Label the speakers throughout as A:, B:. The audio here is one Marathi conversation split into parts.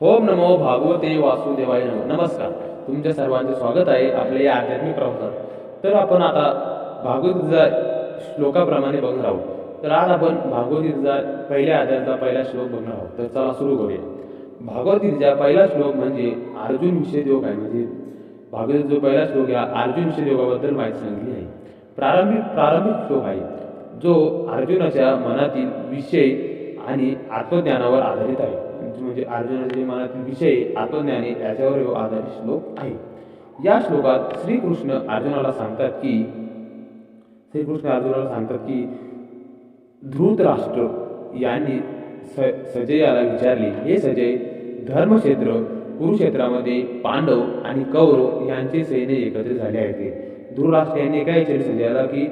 A: ओम नमो भागवते वासुदेवाय नमो. नमस्कार. तुमच्या सर्वांचे स्वागत आहे आपल्या या आध्यात्मिक प्रवासात. तर आपण आता भागवतीचा श्लोकाप्रमाणे बघणार आहोत. तर आज आपण भागवतीचा पहिल्या अध्यायाचा पहिला श्लोक बघणार आहोत. तर चला सुरू करूया. भागवतीचा पहिला श्लोक म्हणजे अर्जुन विषय योग आहे. म्हणजे भागवतीचा जो पहिला श्लोक आहे अर्जुन विषय योगाबद्दल माहिती सांगितली आहे. प्रारंभिक प्रारंभिक श्लोक आहे. जो अर्जुनाच्या मनातील विषय आणि आत्मज्ञानावर आधारित आहे. म्हणजे अर्जुनाचे मनातील विषय आत्मज्ञाने याच्यावर आधारित श्लोक आहे. या श्लोकात श्रीकृष्ण अर्जुनाला सांगतात की श्रीकृष्ण अर्जुनाला सांगतात की धृतराष्ट्र यांनी स सजयाला विचारले हे सजय धर्मक्षेत्र कुरुक्षेत्रामध्ये पांडव आणि कौरव यांचे सैन्य एकत्रित झाले आहेत. धृतराष्ट्र यांनी काय विचारले सजयाला की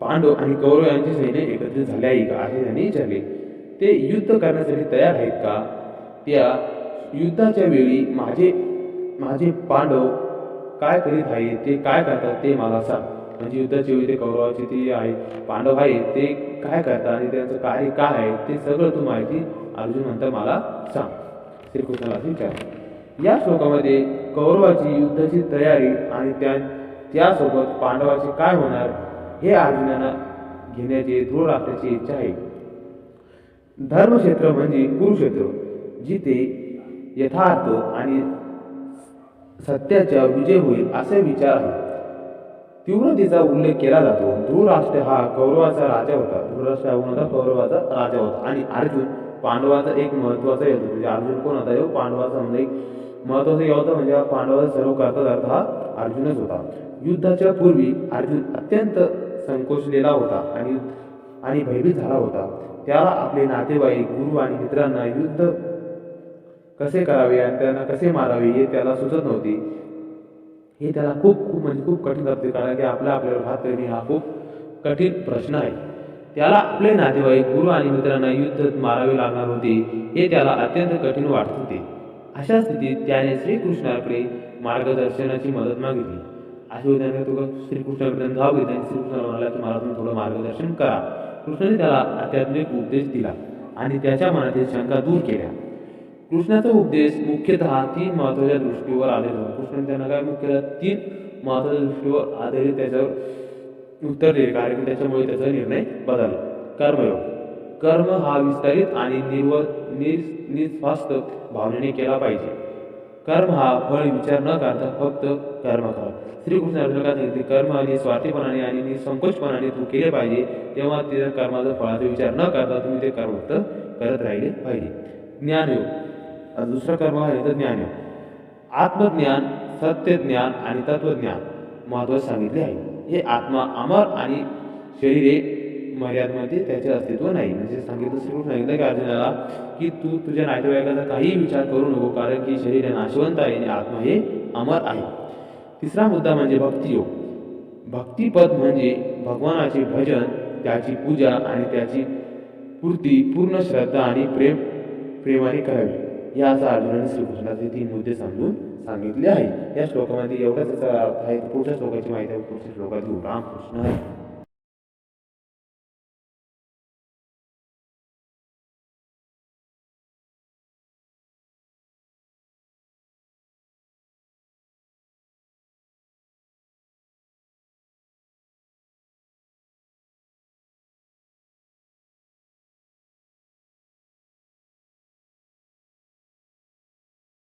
A: पांडव आणि कौरव यांचे सैन्य एकत्रित झाले आहे का? असे त्यांनी विचारले. ते युद्ध करण्यासाठी तयार आहेत का? त्या युद्धाच्या वेळी माझे माझे पांडव काय करीत आहेत ते काय करतात ते मला सांग. म्हणजे युद्धाच्या वेळी ते कौरवाचे ते आहे पांडव आहेत ते काय करतात आणि त्यांचं कार्य काय आहे ते सगळं तू माहिती अर्जुन म्हणता मला सांग. श्रीकृष्णाला विचार. या श्लोकामध्ये कौरवाची युद्धाची तयारी आणि त्या त्यासोबत पांडवाचे काय होणार हे अर्जुनांना घेण्याची दृढ राखण्याची इच्छा आहे. धर्मक्षेत्र म्हणजे कुरुक्षेत्र जिथे यथार्थ आणि सत्याचा विजय होईल असे विचार आहे. तीव्रतेचा उल्लेख केला जातो. धृराष्ट्र हा कौरवाचा राजा होता. धृराष्ट्र हा होता कौरवाचा राजा होता. आणि अर्जुन पांडवाचा एक महत्त्वाचा योद्धा म्हणजे अर्जुन कोण होता? पांडवाचा म्हणजे एक महत्त्वाचा योद्धा म्हणजे पांडवाचा सर्व करता अर्थ हा अर्जुनच होता. युद्धाच्या पूर्वी अर्जुन अत्यंत संकोचलेला होता आणि आणि भयभीत झाला होता. त्याला आपले नातेवाईक गुरु आणि मित्रांना युद्ध कसे करावे आणि त्यांना कसे मारावे हे त्याला सुचत नव्हते. हे त्याला खूप खूप म्हणजे खूप कठीण जाते कारण की आपला आपल्यावर हात करणे हा खूप कठीण प्रश्न आहे. त्याला आपले नातेवाईक गुरु आणि मित्रांना युद्ध मारावे लागणार होते हे त्याला अत्यंत कठीण वाटत होते. अशा स्थितीत त्याने श्रीकृष्णाकडे मार्गदर्शनाची मदत मागितली. अशा त्याने तुला श्रीकृष्णाकडे धाव घेतली आणि श्रीकृष्ण म्हणाला की मला तुम्ही थोडं मार्गदर्शन करा. कृष्णाने त्याला आध्यात्मिक उपदेश दिला आणि त्याच्या मनातील शंका दूर केल्या. कृष्णाचा उपदेश मुख्यतः तीन महत्त्वाच्या दृष्टीवर आधारित होता. कृष्ण त्यांना काय मुख्यतः तीन महत्त्वाच्या दृष्टीवर आधारित त्याच्यावर उत्तर दिले. कारण की त्याच्यामुळे त्याचा निर्णय बदलला. कर्मयोग. कर्म हा विस्तारित आणि निर्व निस्वास्त भावनेने केला पाहिजे. कर्म हा फळ विचार न करता फक्त कर्म करा. श्रीकृष्ण अर्जुन काय सांगितले कर्म आणि स्वार्थीपणाने आणि निसंकोचपणाने तू केले पाहिजे तेव्हा त्या कर्माचा फळाचा विचार न करता तुम्ही ते कर्म फक्त करत राहिले पाहिजे. ज्ञानयोग. आता दुसरं कर्म आहे तर ज्ञानयोग. आत्मज्ञान सत्यज्ञान आणि तत्वज्ञान महत्त्वाचे सांगितले आहे. हे आत्मा अमर आणि शरीरे मर्यादेमध्ये त्याचे अस्तित्व नाही. म्हणजे सांगितलं श्रीकृष्ण सांगितलं की अर्जुनाला की तू तुझ्या नातेवाईकाचा काही विचार करू नको कारण की शरीर हे नाशवंत आहे आणि आत्मा हे अमर आहे. तिसरा मुद्दा म्हणजे भक्तियोग भक्तिपद म्हणजे भगवानाचे भजन त्याची पूजा आणि त्याची पूर्ती पूर्ण श्रद्धा आणि प्रेम प्रेमाने करावी. याचा अर्जुनाने श्रीकृष्णाचे तीन मुद्दे समजून सांगितले आहे या श्लोकामध्ये एवढाच त्याचा अर्थ आहे. पुढच्या श्लोकाची माहिती आहे. पुढच्या श्लोकात रामकृष्ण आहे